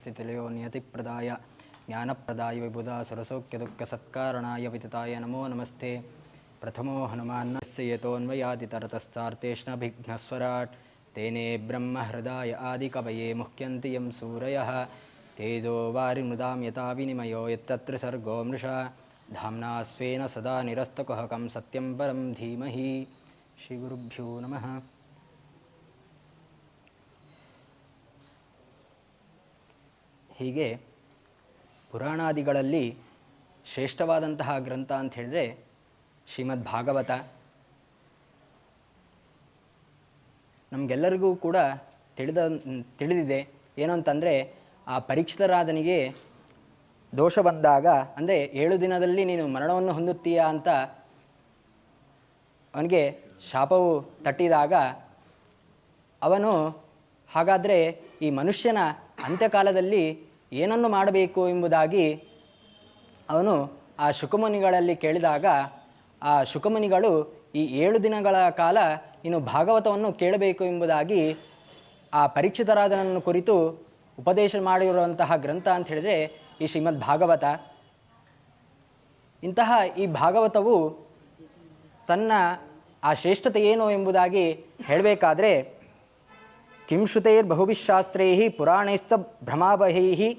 स्थितिलयो नियतिप्रदाय ज्ञानप्रदाय विबुधा सुरसौख्यदुःखसत्कारणाय वितताय नमो नमस्ते। प्रथमो हनुमान्नस्य यतोऽन्वयाति तरतश्चार्तेष्णभिघ्नः स्वराट् तेने ब्रह्महृदाय आदिकवये मुह्यन्ति यं सूरयः। तेजो वारिमृदां यथा विनिमयो यत्तत्र सर्गो मृषा। धाम्ना स्वेन सदा निरस्तकुहकं सत्यं परं धीमहि। श्रीगुरुभ्यो नमः। ಹೀಗೆ ಪುರಾಣಾದಿಗಳಲ್ಲಿ ಶ್ರೇಷ್ಠವಾದಂತಹ ಗ್ರಂಥ ಅಂತ ಹೇಳಿದ್ರೆ ಶ್ರೀಮದ್ ಭಾಗವತ. ನಮಗೆಲ್ಲರಿಗೂ ಕೂಡ ತಿಳಿದ, ತಿಳಿದಿದೆ. ಏನು ಅಂತಂದರೆ ಆ ಪರೀಕ್ಷಿತರಾದನಿಗೆ ದೋಷ ಬಂದಾಗ, ಅಂದರೆ ಏಳು ದಿನದಲ್ಲಿ ನೀನು ಮರಣವನ್ನು ಹೊಂದುತ್ತೀಯಾ ಅಂತ ಅವನಿಗೆ ಶಾಪವು ತಟ್ಟಿದಾಗ ಅವನು ಹಾಗಾದರೆ ಈ ಮನುಷ್ಯನ ಅಂತ್ಯಕಾಲದಲ್ಲಿ ಏನನ್ನು ಮಾಡಬೇಕು ಎಂಬುದಾಗಿ ಅವನು ಆ ಶುಕಮುನಿಗಳಲ್ಲಿ ಕೇಳಿದಾಗ, ಆ ಶುಕಮುನಿಗಳು ಈ ಏಳು ದಿನಗಳ ಕಾಲ ಇನ್ನು ಭಾಗವತವನ್ನು ಕೇಳಬೇಕು ಎಂಬುದಾಗಿ ಆ ಪರೀಕ್ಷಿತರಾದನನ್ನು ಕುರಿತು ಉಪದೇಶ ಮಾಡಿರುವಂತಹ ಗ್ರಂಥ ಅಂತ ಹೇಳಿದರೆ ಈ ಶ್ರೀಮದ್ ಭಾಗವತ ಇಂತಹ ಈ ಭಾಗವತವು ತನ್ನ ಆ ಶ್ರೇಷ್ಠತೆ ಏನು ಎಂಬುದಾಗಿ ಹೇಳಬೇಕಾದ್ರೆ ಕಿಂ ಶ್ರುತೈರ್ಬಹುಭಿಶಾಸ್ತ್ರೈ ಪುರಾಣೈಸ್ತ ಭ್ರಮಾಬಹೈ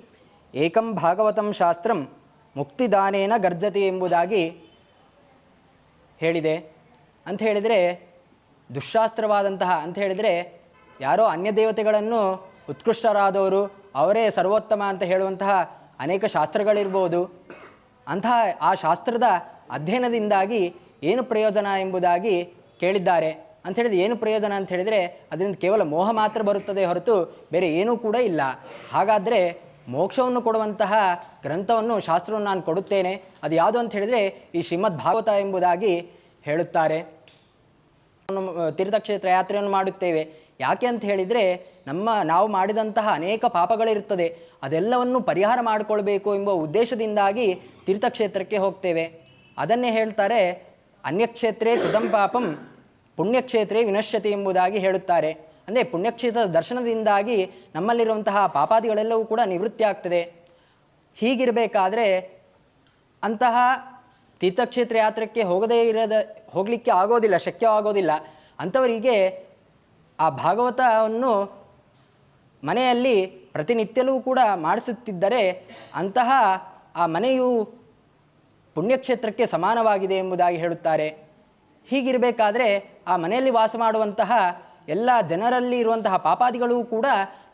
ಏಕಂ ಭಾಗವತಂ ಶಾಸ್ತ್ರಂ ಮುಕ್ತಿದಾನೇನ ಗರ್ಜತೆ ಎಂಬುದಾಗಿ ಹೇಳಿದೆ. ಅಂತ ಹೇಳಿದರೆ ದುಶಾಸ್ತ್ರವಾದಂತಹ ಅಂತ ಹೇಳಿದರೆ, ಯಾರೋ ಅನ್ಯ ದೇವತೆಗಳನ್ನು ಉತ್ಕೃಷ್ಟರಾದವರು, ಅವರೇ ಸರ್ವೋತ್ತಮ ಅಂತ ಹೇಳುವಂತಹ ಅನೇಕ ಶಾಸ್ತ್ರಗಳಿರ್ಬೋದು. ಅಂತಹ ಆ ಶಾಸ್ತ್ರದ ಅಧ್ಯಯನದಿಂದಾಗಿ ಏನು ಪ್ರಯೋಜನ ಎಂಬುದಾಗಿ ಕೇಳಿದ್ದಾರೆ. ಅಂತ ಹೇಳಿದ್ರೆ ಏನು ಪ್ರಯೋಜನ ಅಂತ ಹೇಳಿದರೆ ಅದರಿಂದ ಕೇವಲ ಮೋಹ ಮಾತ್ರ ಬರುತ್ತದೆ ಹೊರತು ಬೇರೆ ಏನೂ ಕೂಡ ಇಲ್ಲ. ಹಾಗಾದರೆ ಮೋಕ್ಷವನ್ನು ಕೊಡುವಂತಹ ಗ್ರಂಥವನ್ನು ಶಾಸ್ತ್ರವನ್ನು ನಾನು ಕೊಡುತ್ತೇನೆ. ಅದು ಯಾವುದು ಅಂತ ಹೇಳಿದರೆ ಈ ಶ್ರೀಮದ್ ಭಾಗವತ ಎಂಬುದಾಗಿ ಹೇಳುತ್ತಾರೆ. ತೀರ್ಥಕ್ಷೇತ್ರ ಯಾತ್ರೆಯನ್ನು ಮಾಡುತ್ತೇವೆ. ಯಾಕೆ ಅಂತ ಹೇಳಿದರೆ ನಮ್ಮ, ನಾವು ಮಾಡಿದಂತಹ ಅನೇಕ ಪಾಪಗಳಿರುತ್ತದೆ. ಅದೆಲ್ಲವನ್ನು ಪರಿಹಾರ ಮಾಡಿಕೊಳ್ಬೇಕು ಎಂಬ ಉದ್ದೇಶದಿಂದಾಗಿ ತೀರ್ಥಕ್ಷೇತ್ರಕ್ಕೆ ಹೋಗ್ತೇವೆ. ಅದನ್ನೇ ಹೇಳ್ತಾರೆ ಅನ್ಯಕ್ಷೇತ್ರೇ ಕೃತಂ ಪಾಪಂ ಪುಣ್ಯಕ್ಷೇತ್ರೇ ವಿನಶ್ಯತಿ ಎಂಬುದಾಗಿ ಹೇಳುತ್ತಾರೆ. ಅಂದರೆ ಪುಣ್ಯಕ್ಷೇತ್ರದ ದರ್ಶನದಿಂದಾಗಿ ನಮ್ಮಲ್ಲಿರುವಂತಹ ಪಾಪಾದಿಗಳೆಲ್ಲವೂ ಕೂಡ ನಿವೃತ್ತಿ ಆಗ್ತದೆ. ಹೀಗಿರಬೇಕಾದ್ರೆ ಅಂತಹ ತೀರ್ಥಕ್ಷೇತ್ರ ಯಾತ್ರಕ್ಕೆ ಹೋಗದೇ ಇರದ, ಹೋಗಲಿಕ್ಕೆ ಆಗೋದಿಲ್ಲ, ಶಕ್ಯವಾಗೋದಿಲ್ಲ. ಅಂಥವರಿಗೆ ಆ ಭಾಗವತವನ್ನು ಮನೆಯಲ್ಲಿ ಪ್ರತಿನಿತ್ಯಲೂ ಕೂಡ ಮಾಡಿಸುತ್ತಿದ್ದರೆ ಅಂತಹ ಆ ಮನೆಯು ಪುಣ್ಯಕ್ಷೇತ್ರಕ್ಕೆ ಸಮಾನವಾಗಿದೆ ಎಂಬುದಾಗಿ ಹೇಳುತ್ತಾರೆ. ಹೀಗಿರಬೇಕಾದ್ರೆ ಆ ಮನೆಯಲ್ಲಿ ವಾಸ ಮಾಡುವಂತಹ ಎಲ್ಲ ಜನರಲ್ಲಿ ಇರುವಂತಹ ಪಾಪಾದಿಗಳೂ ಕೂಡ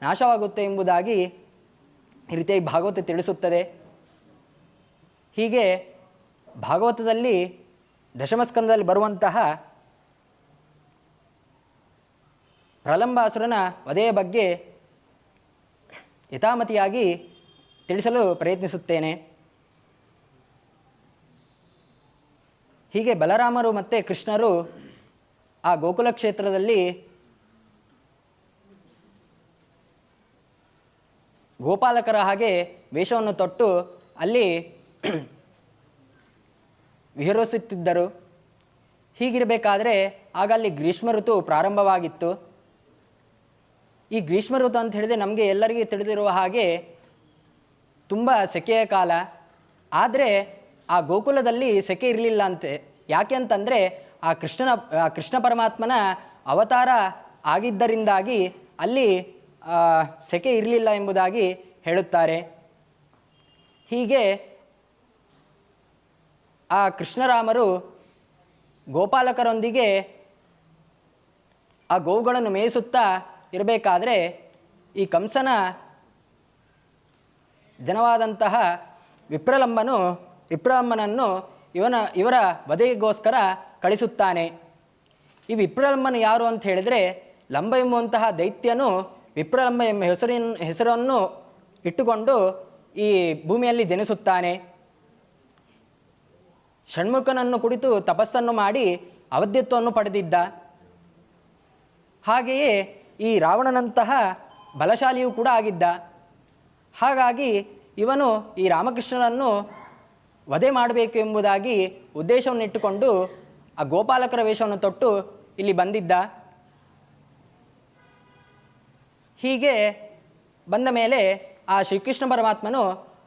ನಾಶವಾಗುತ್ತೆ ಎಂಬುದಾಗಿ ಈ ರೀತಿಯಾಗಿ ಭಾಗವತ ತಿಳಿಸುತ್ತದೆ. ಹೀಗೆ ಭಾಗವತದಲ್ಲಿ ದಶಮಸ್ಕಂದದಲ್ಲಿ ಬರುವಂತಹ ಪ್ರಲಂಬಾಸುರನ ವಧೆಯ ಬಗ್ಗೆ ಯಥಾಮತಿಯಾಗಿ ತಿಳಿಸಲು ಪ್ರಯತ್ನಿಸುತ್ತೇನೆ. ಹೀಗೆ ಬಲರಾಮರು ಮತ್ತು ಕೃಷ್ಣರು ಆ ಗೋಕುಲ ಕ್ಷೇತ್ರದಲ್ಲಿ ಗೋಪಾಲಕರ ಹಾಗೆ ವೇಷವನ್ನು ತೊಟ್ಟು ಅಲ್ಲಿ ವಿಹರಿಸುತ್ತಿದ್ದರು. ಹೀಗಿರಬೇಕಾದ್ರೆ ಆಗ ಅಲ್ಲಿ ಗ್ರೀಷ್ಮ ಋತು ಪ್ರಾರಂಭವಾಗಿತ್ತು. ಈ ಗ್ರೀಷ್ಮ ಋತು ಅಂತ ಹೇಳಿದ್ರೆ ನಮಗೆ ಎಲ್ಲರಿಗೂ ತಿಳಿದಿರುವ ಹಾಗೆ ತುಂಬ ಸೆಕೆಯ ಕಾಲ. ಆದರೆ ಆ ಗೋಕುಲದಲ್ಲಿ ಸೆಕೆ ಇರಲಿಲ್ಲ ಅಂತೆ. ಯಾಕೆ ಅಂತಂದರೆ ಆ ಕೃಷ್ಣನ ಕೃಷ್ಣ ಪರಮಾತ್ಮನ ಅವತಾರ ಆಗಿದ್ದರಿಂದಾಗಿ ಅಲ್ಲಿ ಸೆಕೆ ಇರಲಿಲ್ಲ ಎಂಬುದಾಗಿ ಹೇಳುತ್ತಾರೆ. ಹೀಗೆ ಆ ಕೃಷ್ಣರಾಮರು ಗೋಪಾಲಕರೊಂದಿಗೆ ಆ ಗೋವುಗಳನ್ನು ಮೇಯಿಸುತ್ತಾ ಇರಬೇಕಾದ್ರೆ ಈ ಕಂಸನ ಜನವಾದಂತಹ ವಿಪ್ರಲಂಬನು, ವಿಪ್ರಲಂಬನನ್ನು ಇವನ, ಇವರ ವಧೆಗೋಸ್ಕರ ಕಳಿಸುತ್ತಾನೆ. ಈ ವಿಪ್ರಲಂಬನು ಯಾರು ಅಂತ ಹೇಳಿದರೆ ಲಂಬ ಎಂಬುವಂತಹ ದೈತ್ಯನು ವಿಪ್ರಲಂಬ ಎಂಬ ಹೆಸರಿನ ಹೆಸರನ್ನು ಇಟ್ಟುಕೊಂಡು ಈ ಭೂಮಿಯಲ್ಲಿ ಜನಿಸುತ್ತಾನೆ. ಷಣ್ಮುಖನನ್ನು ಕುರಿತು ತಪಸ್ಸನ್ನು ಮಾಡಿ ಅವಧ್ಯತ್ವವನ್ನು ಪಡೆದಿದ್ದ. ಹಾಗೆಯೇ ಈ ರಾವಣನಂತಹ ಬಲಶಾಲಿಯೂ ಕೂಡ ಆಗಿದ್ದ. ಹಾಗಾಗಿ ಇವನು ಈ ರಾಮಕೃಷ್ಣನನ್ನು ವಧೆ ಮಾಡಬೇಕು ಎಂಬುದಾಗಿ ಉದ್ದೇಶವನ್ನು ಇಟ್ಟುಕೊಂಡು ಆ ಗೋಪಾಲಕರ ವೇಷವನ್ನು ತೊಟ್ಟು ಇಲ್ಲಿ ಬಂದಿದ್ದ. ಹೀಗೆ ಬಂದ ಮೇಲೆ ಆ ಶ್ರೀಕೃಷ್ಣ ಪರಮಾತ್ಮನು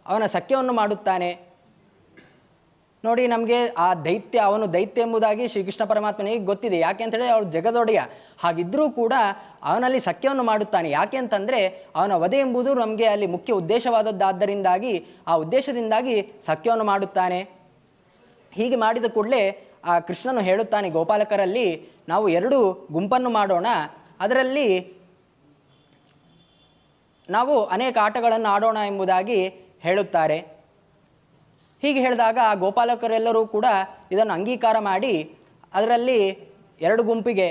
ಅವನ ಸಖ್ಯವನ್ನು ಮಾಡುತ್ತಾನೆ. ನೋಡಿ ನಮಗೆ ಆ ದೈತ್ಯ, ಅವನು ದೈತ್ಯ ಎಂಬುದಾಗಿ ಶ್ರೀಕೃಷ್ಣ ಪರಮಾತ್ಮನಿಗೆ ಗೊತ್ತಿದೆ? ಯಾಕೆ ಅಂತೇಳಿ ಅವಳು ಜಗದೊಡೆಯ. ಹಾಗಿದ್ದರೂ ಕೂಡ ಅವನಲ್ಲಿ ಸಖ್ಯವನ್ನು ಮಾಡುತ್ತಾನೆ. ಯಾಕೆ ಅಂತಂದರೆ ಅವನ ವಧೆ ಎಂಬುದು ನಮಗೆ ಅಲ್ಲಿ ಮುಖ್ಯ ಉದ್ದೇಶವಾದದ್ದಾದ್ದರಿಂದಾಗಿ, ಆ ಉದ್ದೇಶದಿಂದಾಗಿ ಸಖ್ಯವನ್ನು ಮಾಡುತ್ತಾನೆ. ಹೀಗೆ ಮಾಡಿದ ಕೂಡಲೇ ಆ ಕೃಷ್ಣನು ಹೇಳುತ್ತಾನೆ, ಗೋಪಾಲಕರಲ್ಲಿ ನಾವು ಎರಡು ಗುಂಪನ್ನು ಮಾಡೋಣ. ಅದರಲ್ಲಿ ನಾವು ಅನೇಕ ಆಟಗಳನ್ನು ಆಡೋಣ ಎಂಬುದಾಗಿ ಹೇಳುತ್ತಾರೆ. ಹೀಗೆ ಹೇಳಿದಾಗ ಆ ಗೋಪಾಲಕರೆಲ್ಲರೂ ಕೂಡ ಇದನ್ನು ಅಂಗೀಕಾರ ಮಾಡಿ, ಅದರಲ್ಲಿ ಎರಡು ಗುಂಪಿಗೆ,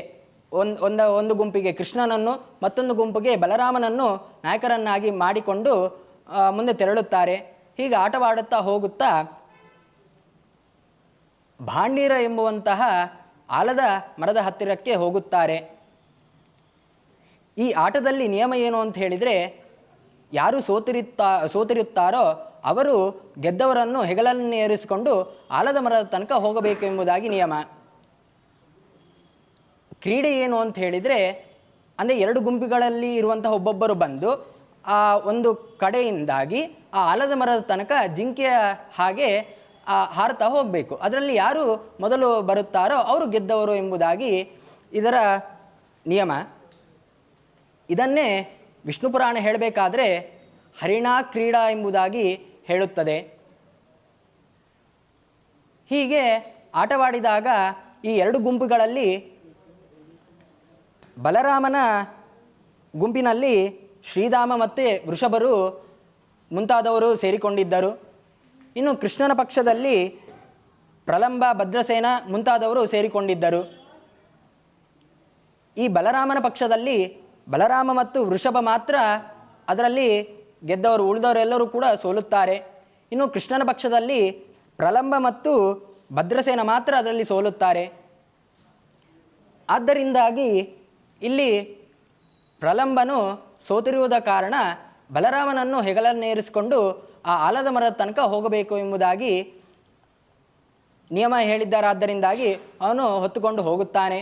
ಒಂದು ಒಂದು ಒಂದು ಗುಂಪಿಗೆ ಕೃಷ್ಣನನ್ನು, ಮತ್ತೊಂದು ಗುಂಪಿಗೆ ಬಲರಾಮನನ್ನು ನಾಯಕರನ್ನಾಗಿ ಮಾಡಿಕೊಂಡು ಮುಂದೆ ತೆರಳುತ್ತಾರೆ. ಹೀಗೆ ಆಟವಾಡುತ್ತಾ ಹೋಗುತ್ತಾ ಭಾಂಡೀರ ಎಂಬುವಂತಹ ಆಲದ ಮರದ ಹತ್ತಿರಕ್ಕೆ ಹೋಗುತ್ತಾರೆ. ಈ ಆಟದಲ್ಲಿ ನಿಯಮ ಏನು ಅಂತ ಹೇಳಿದರೆ, ಯಾರು ಸೋತಿರುತ್ತಾ, ಸೋತಿರುತ್ತಾರೋ ಅವರು ಗೆದ್ದವರನ್ನು ಹೆಗಲನ್ನು ಏರಿಸಿಕೊಂಡು ಆಲದ ಮರದ ತನಕ ಹೋಗಬೇಕು ಎಂಬುದಾಗಿ ನಿಯಮ. ಕ್ರೀಡೆ ಏನು ಅಂತ ಹೇಳಿದರೆ, ಅಂದರೆ ಎರಡು ಗುಂಪುಗಳಲ್ಲಿ ಇರುವಂತಹ ಒಬ್ಬೊಬ್ಬರು ಬಂದು ಆ ಒಂದು ಕಡೆಯಿಂದಾಗಿ ಆ ಆಲದ ಮರದ ತನಕ ಜಿಂಕೆಯ ಹಾಗೆ ಹಾರತಾ ಹೋಗಬೇಕು. ಅದರಲ್ಲಿ ಯಾರು ಮೊದಲು ಬರುತ್ತಾರೋ ಅವರು ಗೆದ್ದವರು ಎಂಬುದಾಗಿ ಇದರ ನಿಯಮ. ಇದನ್ನೇ ವಿಷ್ಣು ಪುರಾಣ ಹೇಳಬೇಕಾದ್ರೆ ಹರಿಣಾ ಕ್ರೀಡಾ ಎಂಬುದಾಗಿ ಹೇಳುತ್ತದೆ. ಹೀಗೆ ಆಟವಾಡಿದಾಗ ಈ ಎರಡು ಗುಂಪುಗಳಲ್ಲಿ ಬಲರಾಮನ ಗುಂಪಿನಲ್ಲಿ ಶ್ರೀಧಾಮ ಮತ್ತು ವೃಷಭರು ಮುಂತಾದವರು ಸೇರಿಕೊಂಡಿದ್ದರು. ಇನ್ನು ಕೃಷ್ಣನ ಪಕ್ಷದಲ್ಲಿ ಪ್ರಲಂಬ ಭದ್ರಸೇನ ಮುಂತಾದವರು ಸೇರಿಕೊಂಡಿದ್ದರು. ಈ ಬಲರಾಮನ ಪಕ್ಷದಲ್ಲಿ ಬಲರಾಮ ಮತ್ತು ವೃಷಭ ಮಾತ್ರ ಅದರಲ್ಲಿ ಗೆದ್ದವರು ಉಳಿದವರೆಲ್ಲರೂ ಕೂಡ ಸೋಲುತ್ತಾರೆ. ಇನ್ನು ಕೃಷ್ಣನ ಪಕ್ಷದಲ್ಲಿ ಪ್ರಲಂಬ ಮತ್ತು ಭದ್ರಸೇನ ಮಾತ್ರ ಅದರಲ್ಲಿ ಸೋಲುತ್ತಾರೆ. ಆದ್ದರಿಂದಾಗಿ ಇಲ್ಲಿ ಪ್ರಲಂಬನು ಸೋತಿರುವುದ ಕಾರಣ ಬಲರಾಮನನ್ನು ಹೆಗಲನ್ನೇರಿಸಿಕೊಂಡು ಆ ಆಲದ ಮರದ ತನಕ ಹೋಗಬೇಕು ಎಂಬುದಾಗಿ ನಿಯಮ ಹೇಳಿದ್ದಾರಾದ್ದರಿಂದಾಗಿ ಅವನು ಹೊತ್ತುಕೊಂಡು ಹೋಗುತ್ತಾನೆ.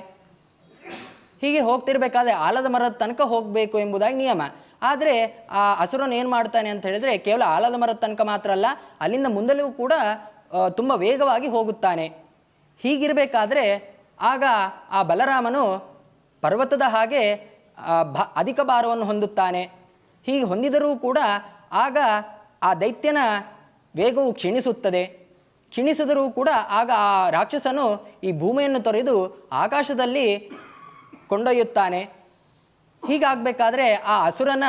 ಹೀಗೆ ಹೋಗ್ತಿರ್ಬೇಕಾದ್ರೆ ಆಲದ ಮರದ ತನಕ ಹೋಗಬೇಕು ಎಂಬುದಾಗಿ ನಿಯಮ. ಆದರೆ ಆ ಹಸುರನ್ನು ಏನು ಮಾಡ್ತಾನೆ ಅಂತ ಹೇಳಿದ್ರೆ ಕೇವಲ ಆಲದ ಮರದ ತನಕ ಮಾತ್ರ ಅಲ್ಲ, ಅಲ್ಲಿಂದ ಮುಂದಲೂ ಕೂಡ ತುಂಬ ವೇಗವಾಗಿ ಹೋಗುತ್ತಾನೆ. ಹೀಗಿರಬೇಕಾದ್ರೆ ಆಗ ಆ ಬಲರಾಮನು ಪರ್ವತದ ಹಾಗೆ ಭ, ಅಧಿಕ ಭಾರವನ್ನು ಹೊಂದುತ್ತಾನೆ. ಹೀಗೆ ಹೊಂದಿದರೂ ಕೂಡ ಆಗ ಆ ದೈತ್ಯನ ವೇಗವು ಕ್ಷೀಣಿಸುತ್ತದೆ. ಕ್ಷೀಣಿಸಿದರೂ ಕೂಡ ಆಗ ಆ ರಾಕ್ಷಸನು ಈ ಭೂಮಿಯನ್ನು ತೊರೆದು ಆಕಾಶದಲ್ಲಿ ಕೊಂಡೊಯ್ಯುತ್ತಾನೆ. ಹೀಗಾಗಬೇಕಾದ್ರೆ ಆ ಅಸುರನ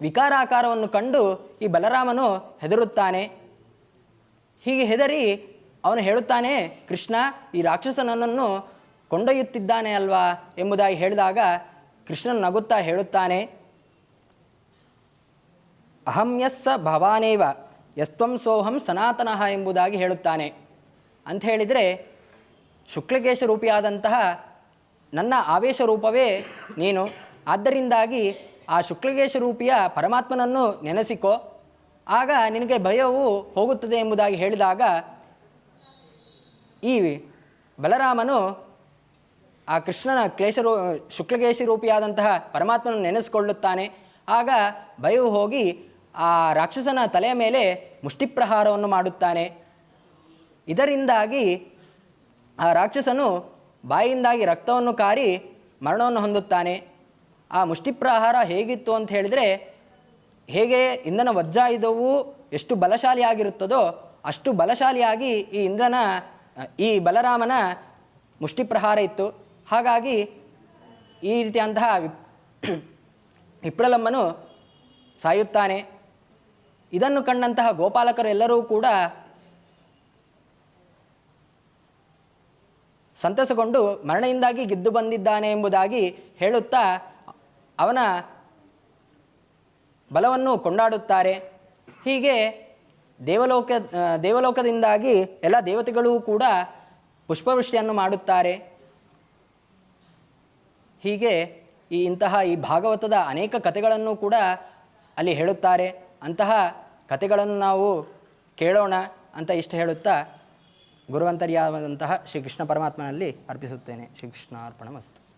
ವಿಕಾರಾಕಾರವನ್ನು ಕಂಡು ಈ ಬಲರಾಮನು ಹೆದರುತ್ತಾನೆ. ಹೀಗೆ ಹೆದರಿ ಅವನು ಹೇಳುತ್ತಾನೆ, ಕೃಷ್ಣ, ಈ ರಾಕ್ಷಸನನ್ನು ಕೊಂಡೊಯ್ಯುತ್ತಿದ್ದಾನೆ ಅಲ್ವಾ? ಎಂಬುದಾಗಿ ಹೇಳಿದಾಗ ಕೃಷ್ಣನು ನಗುತ್ತಾ ಹೇಳುತ್ತಾನೆ ಅಹಂ ಯಸ್ಸ ಭವಾನೇವ, ಯಸ್ತ್ವಂ ಸೋಹಂ ಸನಾತನಃ ಎಂಬುದಾಗಿ ಹೇಳುತ್ತಾನೆ. ಅಂತ ಹೇಳಿದರೆ, ಶುಕ್ಲಕೇಶ ರೂಪಿಯಾದಂತಹ ನನ್ನ ಆವೇಶ ರೂಪವೇ ನೀನು. ಆದ್ದರಿಂದಾಗಿ ಆ ಶುಕ್ಲಕೇಶ ರೂಪಿಯ ಪರಮಾತ್ಮನನ್ನು ನೆನೆಸಿಕೋ. ಆಗ ನಿನಗೆ ಭಯವು ಹೋಗುತ್ತದೆ ಎಂಬುದಾಗಿ ಹೇಳಿದಾಗ, ಈ ಬಲರಾಮನು ಆ ಕೃಷ್ಣನ ಕ್ಲೇಶರೂ ಶುಕ್ಲಕೇಶಿ ರೂಪಿಯಾದಂತಹ ಪರಮಾತ್ಮನನ್ನು ನೆನೆಸಿಕೊಳ್ಳುತ್ತಾನೆ. ಆಗ ಭಯವು ಹೋಗಿ ಆ ರಾಕ್ಷಸನ ತಲೆಯ ಮೇಲೆ ಮುಷ್ಟಿಪ್ರಹಾರವನ್ನು ಮಾಡುತ್ತಾನೆ. ಇದರಿಂದಾಗಿ ಆ ರಾಕ್ಷಸನು ಬಾಯಿಯಿಂದಾಗಿ ರಕ್ತವನ್ನು ಕಾರಿ ಮರಣವನ್ನು ಹೊಂದುತ್ತಾನೆ. ಆ ಮುಷ್ಟಿಪ್ರಹಾರ ಹೇಗಿತ್ತು ಅಂತ ಹೇಳಿದರೆ, ಹೇಗೆ ಇಂಧನ ವಜ್ರಾಯುಧವು ಎಷ್ಟು ಬಲಶಾಲಿಯಾಗಿರುತ್ತದೋ ಅಷ್ಟು ಬಲಶಾಲಿಯಾಗಿ ಈ ಇಂದ್ರನ, ಈ ಬಲರಾಮನ ಮುಷ್ಟಿಪ್ರಹಾರ ಇತ್ತು. ಹಾಗಾಗಿ ಈ ರೀತಿಯಂತಹ ವಿಪ್ರಲಮ್ಮನು ಸಾಯುತ್ತಾನೆ. ಇದನ್ನು ಕಂಡಂತಹ ಗೋಪಾಲಕರು ಎಲ್ಲರೂ ಕೂಡ ಸಂತಸಗೊಂಡು ಮರಣೆಯಿಂದಾಗಿ ಗೆದ್ದು ಬಂದಿದ್ದಾನೆ ಎಂಬುದಾಗಿ ಹೇಳುತ್ತಾ ಅವನ ಬಲವನ್ನು ಕೊಂಡಾಡುತ್ತಾರೆ. ಹೀಗೆ ದೇವಲೋಕ ದೇವಲೋಕದಿಂದಾಗಿ ಎಲ್ಲ ದೇವತೆಗಳೂ ಕೂಡ ಪುಷ್ಪವೃಷ್ಟಿಯನ್ನು ಮಾಡುತ್ತಾರೆ. ಹೀಗೆ ಈ ಇಂತಹ ಈ ಭಾಗವತದ ಅನೇಕ ಕಥೆಗಳನ್ನು ಕೂಡ ಅಲ್ಲಿ ಹೇಳುತ್ತಾರೆ. ಅಂತಹ ಕಥೆಗಳನ್ನು ನಾವು ಕೇಳೋಣ ಅಂತ ಇಷ್ಟು ಹೇಳುತ್ತಾ ಗುರುವಂತರ್ಯಾದಂತಹ ಶ್ರೀ ಕೃಷ್ಣ ಪರಮಾತ್ಮನಲ್ಲಿ ಅರ್ಪಿಸುತ್ತೇನೆ. ಶ್ರೀ ಕೃಷ್ಣಾರ್ಪಣ ವಸ್ತು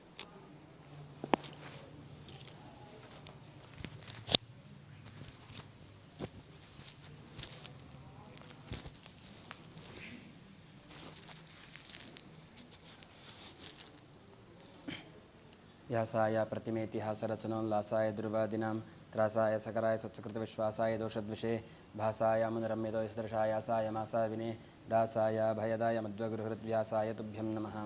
ಪ್ರತಿಮೆ ಪ್ರತಿಮೇತಿಹಾಸ ರಚನೋಲ್ಲಾಸಾಯ ದುರ್ವಾದಿನಾಂ त्रासाय सकराय सत्सकृतविश्वासाय दोषद्विषे भासाय मुनिरम्यतो सदृशायासाय मासा विने दासाय भयदाय मध्वगृहृद्व्यासाय तुभ्यं नमः।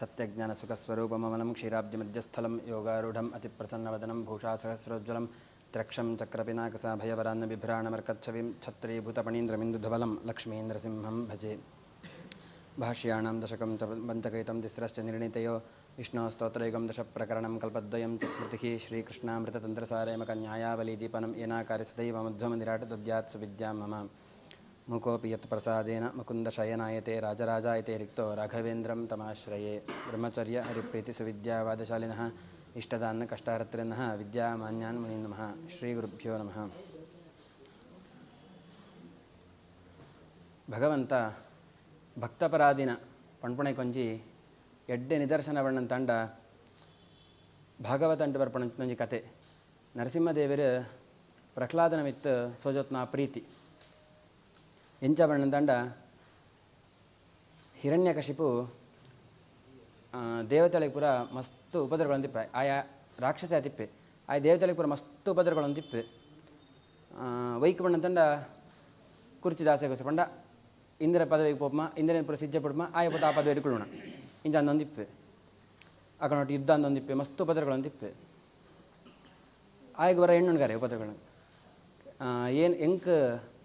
सत्यज्ञानसुखस्वरूपममलं क्षीराब्धिमध्यस्थलं योगारूढम् अतिप्रसन्नवदनं भूषासहस्रोज्ज्वलं त्रक्षं चक्रपिनाकसा भयवरान्न बिभ्राणमर्कच्छविं छत्रीभूतपणीन्द्रमिन्दुधवलं लक्ष्मीन्द्रसिंहं भजे। भाष्याणां दशकं च पञ्चकैतं तिस्रश्च निर्णीतयो। विष्णोस्तोत्रैकं दशप्रकरणं कल्पद्वयं च स्मृतिः। श्रीकृष्णामृततन्त्रसारेमकन्यायावलीदीपनं येनाकार्य सदैव मध्वमनिराट् दद्यात् सुविद्यां मम। मुकोऽपि यत्प्रसादेन मुकुन्दशयनायते राजराजायते रिक्तो राघवेन्द्रं तमाश्रये। ब्रह्मचर्यहरिप्रीतिसुविद्यावादशालिनः इष्टदान्नकष्टारत्रिनः विद्यामान्यान् मुनीन् नमः। श्रीगुरुभ्यो नमः। भगवन्त ಭಕ್ತಪರಾಧಿನ ಪಣಪುಣೆ ಕೊಂಜಿ ಎಡ್ಡೆ ನಿದರ್ಶನ ನಿದರ್ಶನವಣ್ಣನ ತಂಡ ಭಾಗವತ ಅಂಟು ಬರ್ಪಣಿ ಕತೆ. ನರಸಿಂಹದೇವರು ಪ್ರಹ್ಲಾದನ ಮಿತ್ ಸೋಜೋತ್ನ ಪ್ರೀತಿ. ಎಂಚ ಬಣ್ಣನ ತಂಡ ಹಿರಣ್ಯಕಶಿಪು ಆ, ದೇವತೆಗಳಿಗೆ ಪೂರ ಮಸ್ತ್ ಉಪದ್ರವಗಳಂತಿಪ್ಪೆ ಆಯಾ ರಾಕ್ಷಸ ತಿಪ್ಪೆ. ಆ ದೇವತೆಗಳಿಗೆ ಪೂರ ಮಸ್ತ್ ಉಪದ್ರವಗಳಂತಿಪ್ಪೆ ವೈಕ್ ಬಣ್ಣ ತಂಡ ಕುರ್ಚಿ ದಾಸೆಗೋಸ ಪಂಡ ಇಂದಿರ ಪದವಿಗೆ ಪೋಪ್ಮ ಇಂದ್ರನ ಪೂರ ಸಿಜ್ಜೆ ಪಡ್ಮ ಆಯ ಪದ ಆ ಪದವಿ ಇಟ್ಕೊಳ್ಳೋಣ ಇಂಜ ಅಂದೊಂದಿಪ್ಪೆ ಅಕನೊಟ್ಟು ಯುದ್ಧ ಅಂದೊಂದಿಪ್ಪೆ ಮಸ್ತ್ ಉಪದ್ರವಗಳಂತಿಪ್ಪೆ ಆಯ್ಗೆ ಬರ ಎಣ್ಣುಣ್ಗಾರೆ ಉಪದ್ರವಗಳು ಏನು ಎಂಕ್,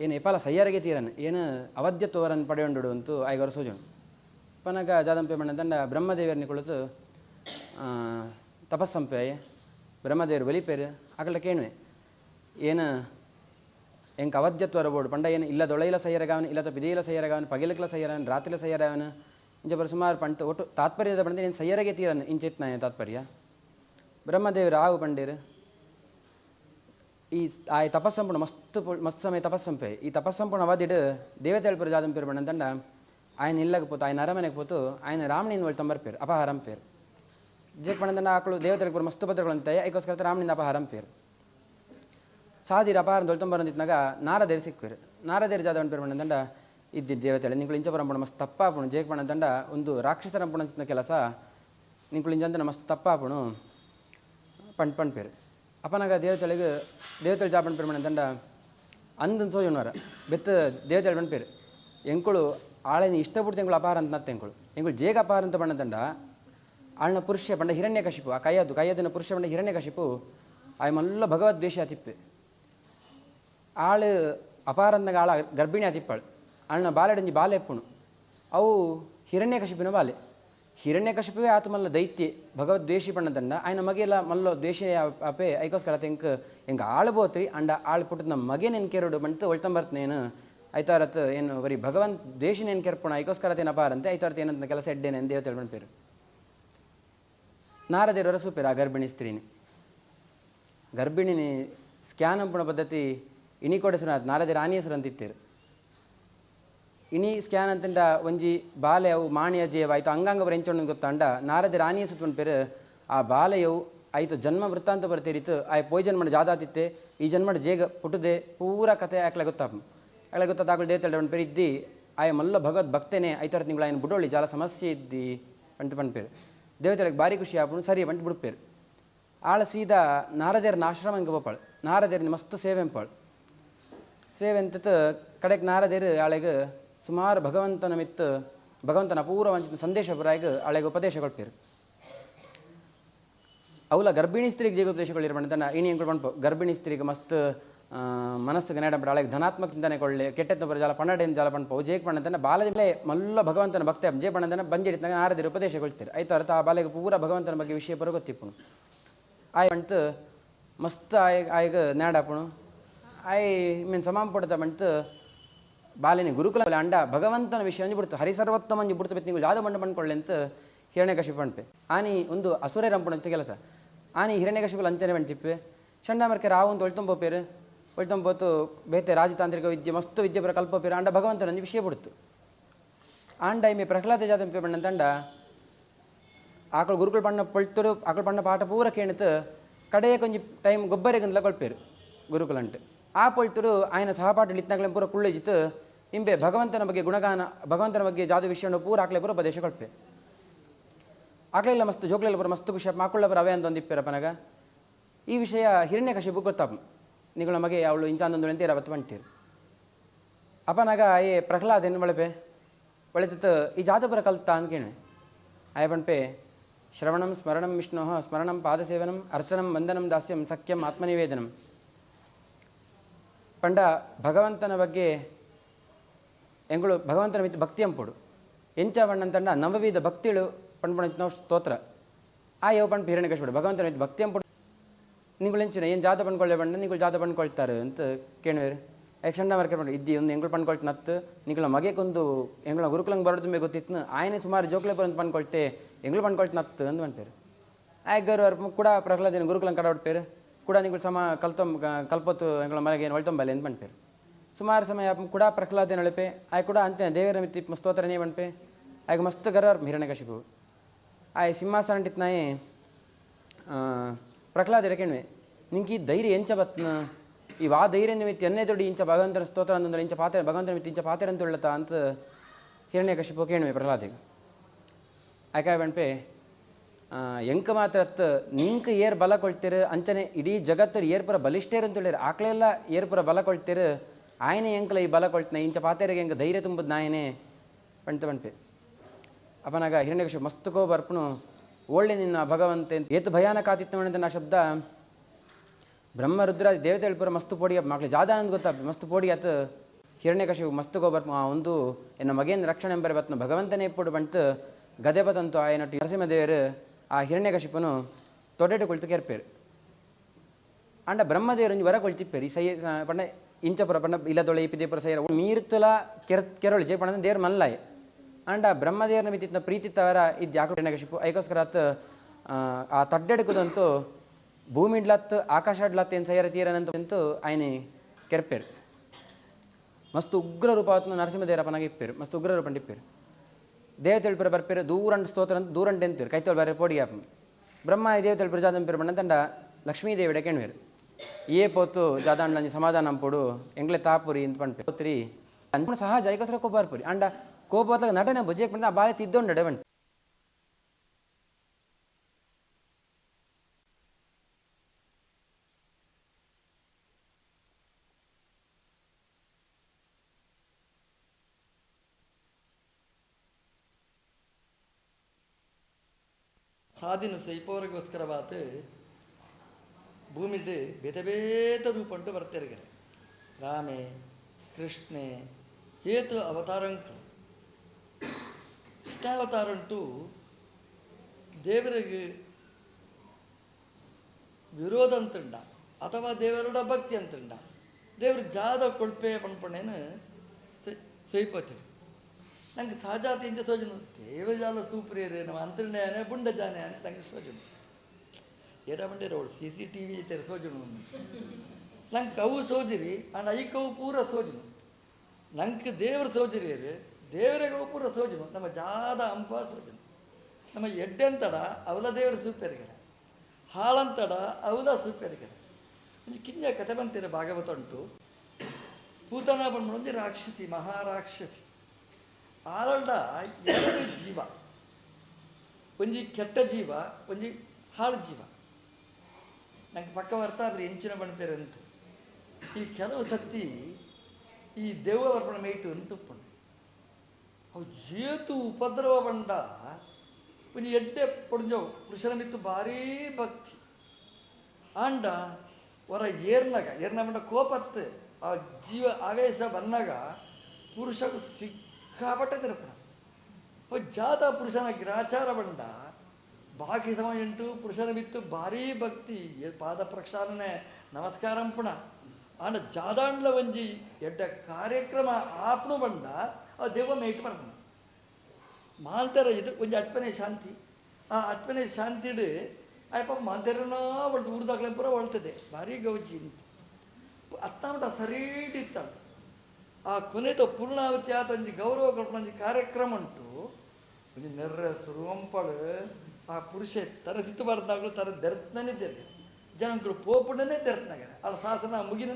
ಏನು ಎಪಾಲ ಸಯ್ಯಾರಿಗೆ ತೀರನ್, ಏನು ಅವಧ್ಯತ್ವರನ್ನು ಪಡೆಯೊಂಡು ಅಂತೂ ಆಯ್ಗವರ ಸೂಜನು ಪನಗ ಜಾದಂಪೆ ಮಣ್ಣ ತಂಡ ಬ್ರಹ್ಮದೇವಿಯರನ್ನ ಕುಳಿತು ತಪಸ್ಸಂಪೆ ಬ್ರಹ್ಮದೇವರು ಬಲಿಪೇರು ಅಕಲ ಕೇಣುವೆ. ಏನು என் கவத்தியத் வரபோடு பண்டையன் இல்லை தொலையில் செய்கிறகாவன் இல்லை விதையில் செய்கிறகாவன் பகலுக்குள்ள செய்கிறவன் ராத்திரியில் செய்கிறவன் ಇಂಚ ಬರ ಸುಮಾರು ಪಂಟ ಒಟ್ಟು ತಾತ್ಪರ್ಯದ ಪಂಡಿತ ನೀನು ಸಯ್ಯರಗೆ ತೀರನ್ ಇಂಚಿತ್ ನಾನು ತಾತ್ಪರ್ಯ ಬ್ರಹ್ಮದೇವರು ಆವು ಪಂಡಿರು ಈ ಆ ತಪಸ್ಸಂಪೂರ್ಣ ಮಸ್ತ್ ಮಸ್ತ್ ಸಮಯ ತಪಸ್ಸಂಪೆ ಈ ತಪಸ್ಸಂಪೂರ್ಣ ಅವಧಿಡು ದೇವತೆಳಪುರ ಜಾದಂ ಪೇರು ಪಂಡ ಆಯನ ಇಲ್ಲಗೆ ಪೋತು ಆಯನ ಅರಮನೆಗೆ ಪೋತು ಆಯನ ರಾಮನಿಂದ ಒಳ್ ತಂಬರ್ ಪೇರು ಅಪಹಾರಂ ಪೇರು ಜೇಕ್ ಪಣದಂಡ ಆಕಳು ದೇವತೆಳಪುರ ಮಸ್ತ್ ಭದ್ರಗಳಂತೆ ಅದಕ್ಕೋಸ್ಕರ ರಾಮನಿಂದ ಅಪಹಾರಂ ಪೇರು ಸಾದಿರ ಅಪಹಾರ ತೊಳ್ತಂಬರಂದಿತ್ನಾಗ ನಾರದೇರು ಸಿಕ್ಕಿರು ನಾರದೇರು ಜಾದವನ್ ಪೇರು ದಂಡ ಇದ್ದಿದ್ದ ದೇವತೆಗಳು ನಿಂಕುಳು ಇಂಚ ಪರಂಪಣ ಮಸ್ತ್ ತಪ್ಪಾಪುಣು ಜೇಕ್ ದಂಡ ಒಂದು ರಾಕ್ಷಸರ ಪುಣ ಕೆಲಸ. ನಿಂಗಳು ಇಂಜಂದನ ಮಸ್ತ್ ತಪ್ಪಾಪುಣು. ಪಂಡ್ ಪಂಡ್ ಪೇರು. ಅಪನಾಗ ದೇವತೆಳಿಗೆ, ದೇವತೆಳ ಜಾಪಣ ಪೇರು ದಂಡ ಅಂದನ್ ಸೋಯುನವರ ಬೆತ್ತ ದೇವತೆಳ ಬಣ್ಣ ಪೇರು. ಎಂಕುಳು ಆಳನಿ ಇಷ್ಟಪಟ್ಟು ಎಂಗಳು ಅಪಾರ ಅಂತ ನತ್ತೆ ಎಂಕುಳು ಎಂಕುಳು ಜೇಗ ಅಪಾರ ಅಂತ ದಂಡ ಆಳ್ನ ಪುರುಷ ಪಂಡ ಹಿರಣ್ಯ ಕಶಿಪು. ಆ ಕೈಯದ್ದು, ಕೈಯದ್ದಿನ ಪುರುಷ ಪಂಡ ಹಿರಣ್ಯ ಕಶಿಪು. ಮಲ್ಲ ಭಗವದ್ವೇಷ ತಿಪ್ಪೆ. ಆಳು ಅಪಾರಂದ ಆಳ ಗರ್ಭಿಣಿ ಆದಿಪ್ಪಳು ಅಣ್ಣ ಬಾಲೆಡಂಜಿ ಬಾಲೆ ಎಪ್ಪುಣು ಅವು ಹಿರಣ್ಯ ಹಿರಣ್ಯಕಶಿಪಿನ ಬಾಲೆ. ಹಿರಣ್ಯಕಶಿಪವೇ ಆತ ಮಲ್ಲ ದೈತ್ಯ, ಭಗವದ್ ದ್ವೇಷಿ ಪಣ್ಣದಂಡ ಆಯ್ನ ಮಗೆಲ್ಲ ಮಲ್ಲೋ ದ್ವೇಷ ಅಪೆ ಐಕೋಸ್ಕರ ತೆಂಕ್, ಹೆಂಗ ಆಳು ಬೋತ್ರಿ ಅಂಡ ಆಳು ಪುಟ್ಟದ ನಮ್ಮ ಮಗೆ ನೆನ್ಕೆರಡು ಬಂತು ಒಳ್ತಂಬರ್ತನೇನು? ಐತಾರತ್ ಏನು ಬರೀ ಭಗವಂತ ದ್ವೇಷಿ ನೆನ್ಕೆರ್ಪಣ, ಐಕೋಸ್ಕರ ತೇನ ಅಪಾರಂತೆ, ಐತಾರತ್ ಏನಂತ ಕೆಲಸ ಎಡ್ಡೇನೆ ಎಂದು ದೇವತೆ ಹೇಳ್ಬಂಡ್ಪೇರು ನಾರದೇರರ ಸೂಪೇರು ಆ ಗರ್ಭಿಣಿ ಸ್ತ್ರೀನಿ. ಗರ್ಭಿಣಿನಿ ಸ್ಕ್ಯಾನ್ ಅಂಪುಣ ಪದ್ಧತಿ ಇಣಿ ಕೊಡೆಸುನ ರಾಣಿಯ ಹೆಸರು ಅಂತಿತ್ತೇರು. ಇಣಿ ಸ್ಕ್ಯಾನ್ ಅಂತಂಡ ಒಂಜಿ ಬಾಲೆ ಅವು ಮಾಣಿಯ ಜೇವ ಆಯ್ತು ಅಂಗಾಂಗ ಬರೆಂಚೊಂಡು ಗೊತ್ತಾಂಡ ನಾರದೆ ರಾಣಿಯ ಹೆಸರು ಪೇರು ಆ ಬಾಲೆಯವು ಆಯಿತು ಜನ್ಮ ವೃತ್ತಾಂತ ಬರ್ತೀರಿತು ಆಯ್ ಪೋಯ್ ಜನ್ಮಡ ಜಾದಾತಿತ್ತೆ, ಈ ಜನ್ಮಡ ಜೇಗ ಪುಟದೆ, ಪೂರ ಕತೆ ಆಕ್ಲೆ ಗೊತ್ತಾಪ ಆಕ್ಲೆ ಗೊತ್ತಾದ ಆಕಳು ತಳ್ಳೆ ಒಂದು ಪೇರು ಇದ್ದಿ, ಆಯ ಮಲ್ಲ ಭಗವತ್ ಭಕ್ತೇನೆ ಐತರ ತಿಂಗಳು ಆಯ್ನ ಬುಡೋಳಿ ಜಾಲ ಸಮಸ್ಯೆ ಇದ್ದಿ ಅಂತ ಪೇರು. ದೇವತೆಗಳಿಗೆ ಭಾರಿ ಖುಷಿ ಆಪುಣು, ಸರಿ ಬಂಟು ಆಳ ಸೀದಾ ನಾರದೇರನ ಆಶ್ರಮಂಗೆ ಬೋಪಾಳು ನಾರದೇರನ ಮಸ್ತ್ ಸೇವೆ ಎಂಪಾಳು ಕಡೆಗ್ ನಾರದೇರು ಆಳೆಗೆ ಸುಮಾರು ಭಗವಂತನ ಮಿತ್ತು ಭಗವಂತನ ಅಪೂರ್ವ ವಂಚಿತ ಸಂದೇಶ ಬರಾಗ ಆಳೆಗೆ ಉಪದೇಶ ಕೊಟ್ಟಿರು ಅವಲ ಗರ್ಭಿಣಿ ಸ್ತ್ರೀಗೆ ಜೀಗ ಉಪದೇಶಗಳು ಇರ್ಬಂಡ ಇಣಿ ಬಂಡ್ಪು ಗರ್ಭಿಣಿ ಸ್ತ್ರೀಗೆ ಮಸ್ತ್ ಮನಸ್ಸಿಗೆ ನೆಡಂಬಿಡ ಆಳೆಗೆ ಧನಾತ್ಮಕ ಚಿಂತನೆ ಕೊಳ್ಳಿ ಕೆಟ್ಟೆತ್ತ ಬರ ಜಾಲ ಪನ್ನಡೆಯಿಂದ ಜಾಲ ಪಂಡ್ಪು. ಜೇಕ್ ಪಣ್ಣತನ ಬಾಲದಿಂದಲೇ ಮಲ್ಲ ಭಗವಂತನ ಭಕ್ತ ಜೇ ಪಣ್ಣದನ ಬಂಜಿಡಿತನಾಗ ನಾರದಿರು ಉಪದೇಶ ಕೊಳ್ತೀರಿ ಆಯ್ತು ಅರ್ಥ, ಆ ಬಾಲೆಗೆ ಪೂರ ಭಗವಂತನ ಬಗ್ಗೆ ವಿಷಯ ಬರೋ ಗೊತ್ತಿಪ್ಪುಣು. ಆಯ್ ಬಂತು ಮಸ್ತ್ ಆಯ್, ಆಯ್ಗೆ ನ್ಯಾಡಾಪುಣು. ಆಯ್ ಮೀನ್ ಸಮಾಮ ಪಡ್ತಾ ಬಂತು ಬಾಲಿನಿ ಗುರುಕುಲ ಅಂಡ ಭಗವಂತನ ವಿಷಯ ಅಂಜಿ ಬಿಡ್ತು ಹರಿಸರ್ವೋತ್ತಮ ಅಂಜಿ ಬಿಡ್ತು ಬಿತ್ತು. ನೀವು ಜಾದ ಬಂಡ ಬಂಡ್ಕೊಳ್ಳಿ ಅಂತ ಹಿರಣ್ಯಕಶಿಪು ಪಣ್ಪೆ ಆನಿ ಒಂದು ಅಸುರೇ ರಂಪುಣ ಅಂತ ಕೆಲಸ. ಆನಿ ಹಿರಣ್ಯಕಶಿಪು ಲಂಚನೆ ಬಂಟಿಪ್ಪೆ ಚಂಡಾಮರ್ಕೆ ರಾವು ಅಂತ ಒಳ್ತಂಬೋಪೇರು ಒಳ್ತಂಬೋತು ಬೇತೆ ರಾಜತಾಂತ್ರಿಕ ವಿದ್ಯೆ, ಮಸ್ತು ವಿದ್ಯೆ ಪ್ರಕಲ್ಪ ಕಲ್ಪೋಪೇರು ಅಂಡ ಭಗವಂತನ ವಿಷಯ ಬಿಡ್ತು. ಆಂಡ ಇಮ್ಮೆ ಪ್ರಹ್ಲಾದ ಜಾದಂಪೆ ಬಣ್ಣ ತಂಡ ಆಕಳು ಗುರುಕುಲ ಬಣ್ಣ ಪೊಳ್ತರು, ಆಕಳು ಬಣ್ಣ ಪಾಠ ಪೂರ ಕೇಣಿತು ಕಡೆಯ ಕೊಂಚ ಟೈಮ್ ಗೊಬ್ಬರಿಗೆ ಕೊಳ್ಪೇರು ಗುರುಕುಲಂಟು ಆ ಪೊಳ್ತರು ಆಯನ ಸಹಪಾಠ ಲಿತ್ನಾಗ್ಲೆ ಪೂರ ಕುಳ್ಳೆಜಿತ್ತು ಇಂಬೆ ಭಗವಂತನ ಬಗ್ಗೆ ಗುಣಗಾನ, ಭಗವಂತನ ಬಗ್ಗೆ ಜಾದು ವಿಷಯವನ್ನು ಪೂರ ಆಕ್ಲೆ ಪೂರ ಉಪದೇಶ ಕೊಡ್ಪೆ ಆಕ್ಲೆಲ್ಲ ಮಸ್ತ್ ಜೋಕ್ಲೆಲ್ಲ ಪೂರ ಮಸ್ತ್ ಖುಷಿ ಮಾಕೊಳ್ಳ ಬರ ಅವೇ ಅಂತೊಂದಿಪ್ಪೆರಪ್ಪ ಪನಗ ಈ ವಿಷಯ ಹಿರಣ್ಯ ಕಶಿಪು ಗೊತ್ತಾಪ. ನಿಗಳ ಮಗೆ ಅವಳು ಇಂಚಾಂದೊಂದು ಅಂತ ಇರಬತ್ತು ಬಂಟೀರು. ಅಪನಾಗ ಏ ಪ್ರಹ್ಲಾದ್ ಏನು ಬಳಪೆ ಒಳಿತ ಈ ಬರ ಕಲ್ತ ಅನ್ಕೇಣೆ ಆಯ ಪಣಪೆ ಶ್ರವಣಂ ಸ್ಮರಣಂ ವಿಷ್ಣೋ, ಸ್ಮರಣಂ ಪಾದಸೇವನಂ ಅರ್ಚನಂ ವಂದನಂ ದಾಸ್ಯಂ ಸಖ್ಯಂ ಆತ್ಮನಿವೇದನಂ. ಪಂಡ ಭಗವಂತನ ಬಗ್ಗೆ ಎಂಗಳು ಭಗವಂತನ ಮಿತ್ ಭಕ್ತಿ ಅಂಪುಡು. ಎಂಚ ಬಣ್ಣಂತಂಡ ನವವಿಧ ಭಕ್ತಿಳು ನಾವು ಸ್ತೋತ್ರ. ಆ ಯಾವ ಪಂಡ್ ಹಿರಣ್ಯ ಭಗವಂತನ ಮಿತ್ ಭಕ್ತಿ ಅಂಪುಡು. ನಿಂಗಳು ಎಂಚಿನ, ಏನು ಜಾತ ಪಂಡ್ಕೊಳ್ಳೆ ಬಣ್ಣ, ನಿಂಗಳು ಜಾತ ಪಂಡ್ಕೊಳ್ತಾರೆ ಅಂತ ಕೇಳುವೇರು ಯಕ್ಷಂಡ ಮರ್ಕೆ ಪಂಡು ಇದ್ದಿ ಒಂದು ಎಂಗಳು ಪಂಡ್ಕೊಳ್ತು ನತ್ತು ನಿಂಗಳ ಮಗೆಗೊಂದು ಎಂಗಳ ಗುರುಕುಲಂಗೆ ಬರೋದು ಮೇ ಗೊತ್ತಿತ್ತು ಆಯನೇ ಸುಮಾರು ಜೋಕ್ಲೆ ಬರೋದು ಪಂಡ್ಕೊಳ್ತೆ, ಎಂಗಳು ಪಂಡ್ಕೊಳ್ತು ನತ್ತು ಅಂತ ಅವ್ರ ಕೂಡ ಪ್ರಹ್ಲಾದಿನ ಗುರುಕುಲಂಗೆ ಕಡ ಹೊಡ್ಪೇರು ಕೂಡ ನಿಂಗಳು ಸಮ ಕಲ್ತಂ ಕಲ್ಪತ್ತು ಎಂಗಳ ಮನೆಗೆ ಏನು ಹೊಳ್ತೊಂಬಲೆ ಅಂತ ಪಂಪೇರು ಸುಮಾರು ಸಮಯ ಕೂಡ ಪ್ರಹ್ಲಾದ ಅಳಪೆ, ಆಯ್ ಕೂಡ ಅಂತ ದೇವರ ಮಿತ್ತಿ ಸ್ತೋತ್ರನೇ ಬಣ್ಪೆ ಆಯ್ಕ ಮಸ್ತ್ ಗರ ಹಿರಣ್ಯ ಕಶಿಪು. ಆಯ್ ಸಿಂಹಾಸನ ಅಂಟಿತ್ ನಾಯಿ ಪ್ರಹ್ಲಾದ ನಿಂಗೆ ಈ ಧೈರ್ಯ ಎಂಚ ಬತ್ನ ಈ ವಾ ಧೈರ್ಯ ನಿಮಿತ್ತ ಎನ್ನೇ ದೊಡ್ಡ ಇಂಚ ಭಗವಂತನ ಸ್ತೋತ್ರ ಅಂತಂದ್ರೆ ಇಂಚ ಪಾತ್ರ, ಭಗವಂತನ ಮಿತ್ತ ಇಂಚ ಪಾತ್ರ ಅಂತ ಹೇಳತ್ತ ಅಂತ ಹಿರಣ್ಯ ಕಶಿಪು ಕೇಳುವೆ ಪ್ರಹ್ಲಾದಿಗೆ. ಆಯ್ಕೆ ಬಣ್ಪೆ ಎಂಕ ಮಾತ್ರ ನಿಂಕ ಏರ್ ಬಲ ಕೊಳ್ತೀರ, ಅಂಚನೆ ಇಡೀ ಜಗತ್ತು ಏರ್ಪುರ ಬಲಿಷ್ಠೇರ್ ಅಂತ ಹೇಳಿರ ಆಕಳೆಲ್ಲ ಏರ್ಪುರ ಬಲ ಕೊಳ್ತೀರ, ಆಯ್ನೆ ಎಂಕಲ ಈ ಬಲ ಕೊಳ್ತನ, ಇಂಚ ಪಾತೇರಿಗೆ ಹೆಂಗೆ ಧೈರ್ಯ ತುಂಬದ ನಾಯನೆ ಪಣ್ತ ಪಣ್ಪೆ ಅಪನಾಗ ಹಿರಣ್ಯಕಶು ಮಸ್ತಕೋ ಬರ್ಪನು ಒಳ್ಳೆ ನಿನ್ನ ಭಗವಂತೆ ಏತು ಭಯಾನಕ ಅಂತ ನಾ ಶಬ್ದ. ಬ್ರಹ್ಮ, ರುದ್ರ ದೇವತೆ ಹೇಳ್ಪುರ ಮಸ್ತು ಪೋಡಿ ಮಕ್ಳು. ಜಾದ ಅಂತ ಗೊತ್ತಾ, ಮಸ್ತ್ ಪೋಡಿ ಅತ್ ಹಿರಣ್ಯಕಶು ಮಸ್ತ್ ಗೋ ಬರ್ಪ ಆ, ಒಂದು, ಎನ್ನ ಮಗೇನ್ ರಕ್ಷಣೆ ಎಂಬರೆ ಬತ್ನ ಭಗವಂತನೇ ಇಪ್ಪುಡು ಬಂತು ಗದೆ ಬತಂತು ಆಯನಟ್ಟು ನರಸಿಂಹದೇವರು ಆ ಹಿರಣ್ಯಕಶಿಪನು ತೊಡೆಟು ಕುಳಿತು ಕೆರ್ಪೇರು ಅಂಡ ಬ್ರಹ್ಮದೇವರು ಒಂಜಿ ವರ ಕೊಳ್ತಿಪ್ಪೇರು. ಸೈ ಪಂಡ ಇಂಚಪುರ ಪಂಡ ಇಲ್ಲದೊಳೆ ಇಪಿದೇಪುರ ಸೈರ ಮೀರ್ತುಲ ಕೆರ್, ಕೆರಳು, ಜೆ ಪಂಡ ದೇವ್ರ ಮಲ್ಲಾಯ್. ಅಂಡ ಬ್ರಹ್ಮದೇವರ ಮಿತಿತ್ನ ಪ್ರೀತಿತ್ತವರ ಇದು ಯಾಕೆ ಹಿರಣ್ಯಕಶಿಪು ಐಕೋಸ್ಕರ ಆತ, ಆ ತಡ್ಡೆಡ್ಕುದಂತೂ ಭೂಮಿ ಇಡ್ಲತ್ತು, ಆಕಾಶ ಇಡ್ಲತ್ತು, ಏನು ಸೈರ ತೀರನಂತ ಆಯ್ನ ಕೆರ್ಪೇರು. ಮಸ್ತ್ ಉಗ್ರ ರೂಪವತ್ನ ನರಸಿಂಹದೇವರಪ್ಪನಾಗ ಇಪ್ಪೇರು. ಮಸ್ತ್ ಉಗ್ರ ರೂಪ ಇಪ್ಪೇರು ದೇವತೆಳ್ಪುರ ಬರ್ಪೇರು ದೂರಂಡ್ ಸ್ತೋತ್ರ ಅಂತ ದೂರಂಡ್ ಎಂತೀರು ಕೈತೋಲ್ ಬರ್ರೆ ಪೋಡಿ ಆಪ. ಬ್ರಹ್ಮ ದೇವತೆಳ್ಪುರ ತಂಡ ಲಕ್ಷ್ಮೀ ದೇವಿಡೆ ಕೆಣ್ವೇರು. ಏ ಪೋತು ಜಾದಾಂಡ್ಲ ಸಮಾಧಾನ ಪೋಡು, ಎಂಗ್ಲೆ ತಾಪುರಿ ಅಂತ ಪಂಪೆ ಪೋತ್ರಿ. ಸಹಜ ಜೈಕಸರ ಕೋಪ ಅಂಡ ಕೋಪ ಹೊತ್ಲಾಗ ನಟನೆ ಬುಜ್ಜೆಕ್ ಬಂದ ಆ ಬಾಳೆ ತಿದ್ದೊಂಡೆ ಬಂಟ ಸಾಧಿನ ಸೈಪೋರಿಗೋಸ್ಕರವಾತು ಭೂಮಿಡ್ ಬೇತೆ ರೂಪಂಟು ಬರ್ತಿರ್ಗರೆ ರಾಮೆ, ಕೃಷ್ಣೆ ಏತು ಅವತಾರಂಕು ಕೃಷ್ಣಾವತಾರಂಟು ದೇವರಿಗೆ ವಿರೋಧ ಅಂತಂಡ, ಅಥವಾ ದೇವರೋಡ ಭಕ್ತಿ ಅಂತಂಡ. ದೇವ್ರಿಗೆ ಜಾದ ಕೊಳ್ಪೆ ಪಣಪಣೆನ ಸೈಪತಿ ನಂಗೆ ಸಹಜಾತಿಯಿಂದ ಸೋಜನು. ದೇವಜಾಲ ಸೂಪ್ರಿಯರೇ, ನಮ್ಮ ಅಂತರ್ಣಯಾನೆ ಬುಂಡ ಜಾನೆ ಅಂತ ನಂಗೆ ಸೋಜನು. ಏರ ಬಂಡಿರ ಅವಳು ಸಿ ಸಿ ಟಿ ವಿ ಸೋಜನು ನಂಗೆ ಕವು ಸೋಜಿರಿ ಅಂಡ್ ಐ ಕವು ಪೂರ ಸೋಜನು. ನಂಗೆ ದೇವ್ರ ಸೋಜಿರಿಯರು ಕವು ಪೂರ ಸೋಜನು. ನಮ್ಮ ಜಾದ ಅಂಪ ಸೋಜನು. ನಮ್ಮ ಎಡ್ಡೆಂತಡ ಅವಲ ದೇವರ ಸೂಪ್ಯರಿಗರ. ಹಾಳಂತಡ ಅವಲ ಸೂಪ್ಯರಿಗರ. ಕಿಂಜ ಕತೆ ಬಂತೀರ ಭಾಗವತ ಉಂಟು. ಪೂತನ ಬಂದ್ಬಿಡೋದು ರಾಕ್ಷಸಿ, ಮಹಾರಾಕ್ಷಸಿ. ಆಳಂಡ ಎರಡು ಜೀವ. ಒಂಜಿ ಕೆಟ್ಟ ಜೀವ, ಒಂಜಿ ಹಾಳು ಜೀವ. ನಂಗೆ ಪಕ್ಕ ಬರ್ತಾ ಅದ್ರ ಎಂಚಿನ ಬಣ್ಪೇರು ಅಂತ. ಈ ಕೆಲವು ಸತಿ ಈ ದೆವ್ವ ಬರ್ಪಣ ಮೇಯ್ಟು ಅಂತ ಉಪ್ಪುಂಡು ಅವು ಏತು ಉಪದ್ರವ ಬಂಡ ಒಂಜಿ ಎಡ್ಡೆ ಪೊಡ್ಜವು ಪುರುಷನ ಮಿತ್ತು ಭಾರೀ ಭಕ್ತಿ. ಆಂಡ ಹೊರ ಏರ್ನಾಗ, ಏರ್ನ ಬಂಡ ಕೋಪತ್ತು, ಆ ಜೀವ ಆವೇಶ ಬಂದಾಗ ಪುರುಷಗೂ ಸಿಕ್ಕಾಪಟ್ಟೆ ತಿರುಪಣ ಅವು ಜಾತ ಪುರುಷನ ಗ್ರಾಚಾರ ಬಂಡ ಬಾಕಿ ಸಮಯ ಉಂಟು ಪುರುಷನ ಬಿತ್ತು, ಭಾರೀ ಭಕ್ತಿ. ಪಾದ ಪ್ರಕ್ಷಾಲನೆ, ನಮಸ್ಕಾರಂ ಪುಣ ಆಂಡ ಜಾದಾಂಡ್ಲ ಒಂಜಿ ಎಡ್ಡ ಕಾರ್ಯಕ್ರಮ ಆಪ್ನು ಬಂಡ ಆ ದೇವ ಮೇಟ್ ಬರ್ತಾನೆ ಮಾಲ್ತರ ಇದು ಒಂಜಿ ಅತ್ಮನೆ ಶಾಂತಿ. ಆ ಅತ್ಮನೆ ಶಾಂತಿಡು ಅಯ್ಯಪ್ಪ ಒಳ್ತು ಒಳ್ದು ಊರ್ದಾಗ್ಲೆ ಪೂರ ಒಳ್ತದೆ. ಭಾರಿ ಗೌಜಿ ಅಂತ. ಅತ್ತಾಮಟ ಸರೀಟ್ ಇತ್ತಾಳ ಆ ಕೊನೆತ ಪೂರ್ಣಾವತಿ ಆತ ಒಂಜಿ ಗೌರವ ಒಂಜಿ ಕಾರ್ಯಕ್ರಮ ಉಂಟು. ಒಂಜಿ ನೆರ್ರೆ ಸುರುವಂಪಳು ಆ ಪುರುಷ ತರಸಿತ್ತು ಬರ್ದಾಗಲೂ ತರ ದೆರ್ತನೇ ತೆರ್ಗೆ ಜನಗಳು ಪೋಪುಡನೇ ತೆರ್ತನಾಗ ಅವಳ ಶಾಸನ ಮುಗಿನೇ